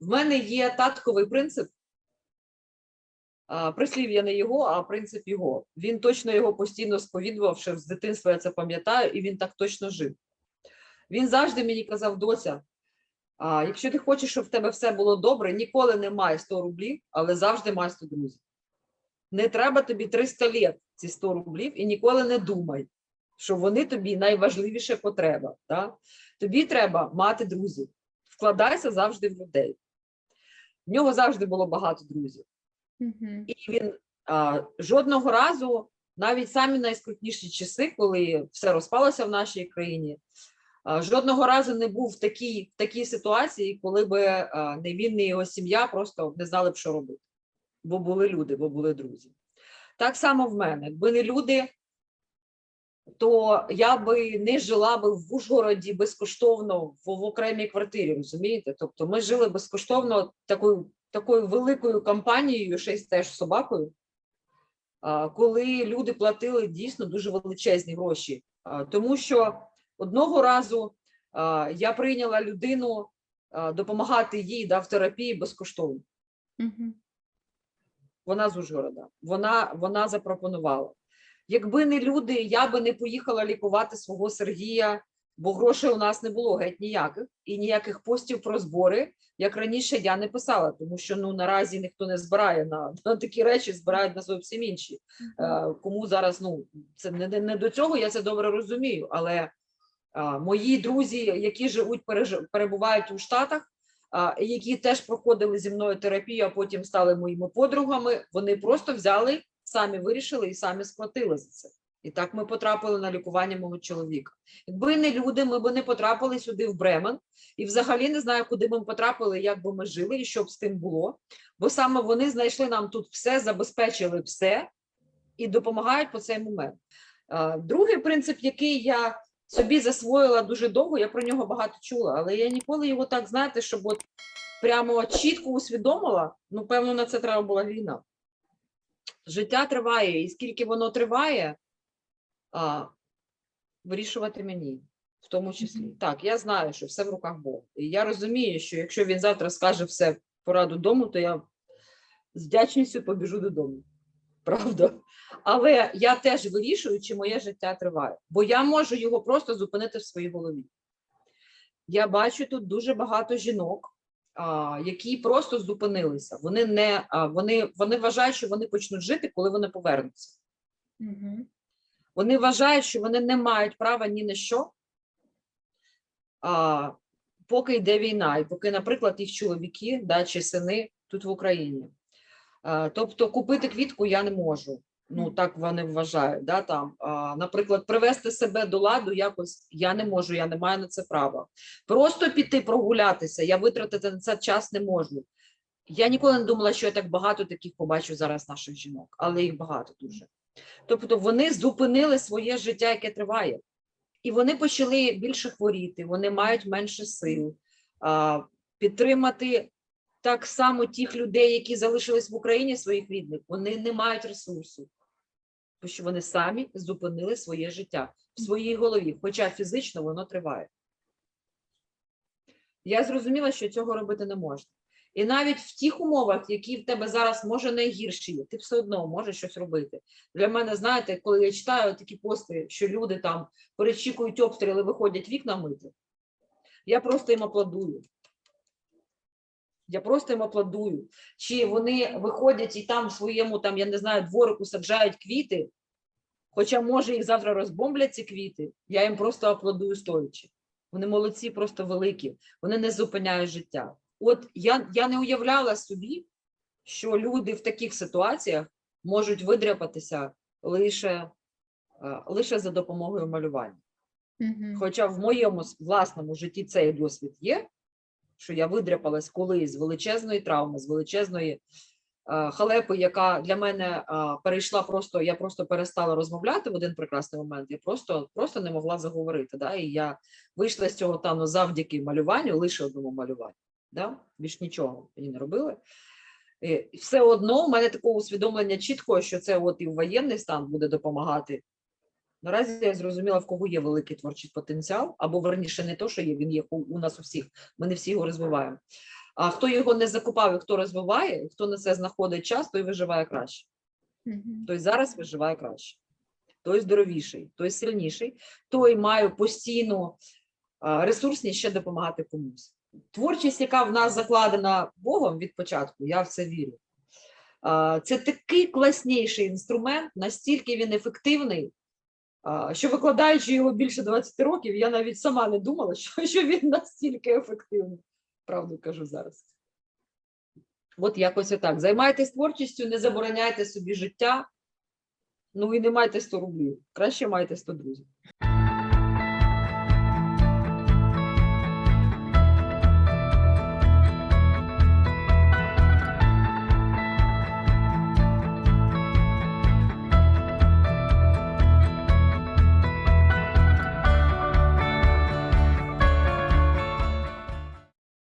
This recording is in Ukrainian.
В мене є татковий принцип. А, Прислів'я не його, а принцип його. Він точно його постійно сповідував, ще з дитинства я це пам'ятаю, і він так точно жив. Він завжди мені казав, доця, якщо ти хочеш, щоб в тебе все було добре, ніколи не май 100 рублів, але завжди май 100 друзів. Не треба тобі 300 літ ці 100 рублів і ніколи не думай, що вони тобі найважливіша потреба. Да? Тобі треба мати друзів. Вкладайся завжди в людей. В нього завжди було багато друзів. Мгм. І він а, жодного разу, навіть самі найскрутніші часи, коли все розпалося в нашій країні, а, жодного разу не був в такій, в такій ситуації, коли би а, не він, не його сім'я просто не знали б, що робити. Бо були люди, бо були друзі. Так само в мене. Якби не люди, то я би не жила би в Ужгороді безкоштовно в, в окремій квартирі, розумієте? Тобто ми жили безкоштовно такою, такою великою компанією, ще й теж собакою, коли люди платили дійсно дуже величезні гроші. Тому що одного разу я прийняла людину допомагати їй да, в терапії безкоштовно. Мгм. Вона з Ужгорода. Вона, вона запропонувала. Якби не люди, я би не поїхала лікувати свого Сергія, бо грошей у нас не було геть ніяких, і ніяких постів про збори, як раніше я не писала, тому що ну наразі ніхто не збирає на, на такі речі, збирають на зовсім інші. Е, Кому зараз ну це не, не, не до цього, я це добре розумію. Але а, мої друзі, які живуть, переж- перебувають у Штатах, а, які теж проходили зі мною терапію, а потім стали моїми подругами. Вони просто взяли, самі вирішили і самі сплатили за це. І так ми потрапили на лікування мого чоловіка. Якби не люди, ми б не потрапили сюди в Бремен, і взагалі не знаю, куди ми потрапили, як би ми жили і що б з тим було. Бо саме вони знайшли нам тут все, забезпечили все і допомагають по цей момент. Другий принцип, який я собі засвоїла дуже довго, я про нього багато чула, але я ніколи його так, знаєте, щоб от прямо чітко усвідомила. Ну, певно, на це треба була війна. Життя триває, і скільки воно триває, а, вирішувати мені, в тому числі. Мгм. Так, я знаю, що все в руках Бога. І я розумію, що якщо він завтра скаже все пора додому, то я з вдячністю побіжу додому. Правда? Але я теж вирішую, чи моє життя триває, бо я можу його просто зупинити в своїй голові. Я бачу тут дуже багато жінок, які просто зупинилися. Вони не вони, вони вважають, що вони почнуть жити, коли вони повернуться. Мгм. Вони вважають, що вони не мають права ні на що, а, поки йде війна, і поки, наприклад, їх чоловіки да, чи сини тут в Україні. А, тобто купити квітку я не можу. Ну, так вони вважають. Да, там, а, наприклад, привести себе до ладу якось я не можу, я не маю на це права. Просто піти прогулятися, я витратити на це час не можу. Я ніколи не думала, що я так багато таких побачу зараз наших жінок, але їх багато дуже. Тобто вони зупинили своє життя, яке триває, і вони почали більше хворіти, вони мають менше сил а, підтримати так само тих людей, які залишились в Україні своїх рідних, вони не мають ресурсу, що вони самі зупинили своє життя в своїй голові, хоча фізично воно триває. Я зрозуміла, що цього робити не можна. І навіть в тих умовах, які в тебе зараз може найгірші ти все одно можеш щось робити. Для мене, знаєте, коли я читаю такі пости, що люди там перечікують обстріли, виходять вікна мити, я просто їм аплодую. Я просто їм аплодую. Чи вони виходять і там в своєму, там, я не знаю, дворику саджають квіти, хоча, може, їх завтра розбомблять ці квіти, я їм просто аплодую стоячи. Вони молодці, просто великі, вони не зупиняють життя. От я, я не уявляла собі, що люди в таких ситуаціях можуть видряпатися лише, е, лише за допомогою малювання. Мгм. Хоча в моєму власному житті цей досвід є, що я видряпалась колись з величезної травми, з величезної е, халепи, яка для мене е, перейшла просто, я просто перестала розмовляти в один прекрасний момент. Я просто, просто не могла заговорити. Да? І я вийшла з цього стану завдяки малюванню, лише одному малюванню. Да? Більш нічого мені не робили. І все одно у мене такого усвідомлення чіткого, що це от і воєнний стан буде допомагати. Наразі я зрозуміла, в кого є великий творчий потенціал, або верніше не то, що є, він є у, у нас у всіх. Ми не всі його розвиваємо. А хто його не закупав і хто розвиває, хто на це знаходить час, той виживає краще. Той зараз виживає краще. Той здоровіший, той сильніший, той має постійну а, ресурсність ще допомагати комусь. Творчість, яка в нас закладена Богом від початку, я в це вірю. Це такий класніший інструмент, настільки він ефективний, що викладаючи його більше 20 років, я навіть сама не думала, що, що він настільки ефективний. Правду кажу зараз. От якось отак. Займайтесь творчістю, не забороняйте собі життя. Ну і не майте 100 рублів. Краще майте 100 друзів.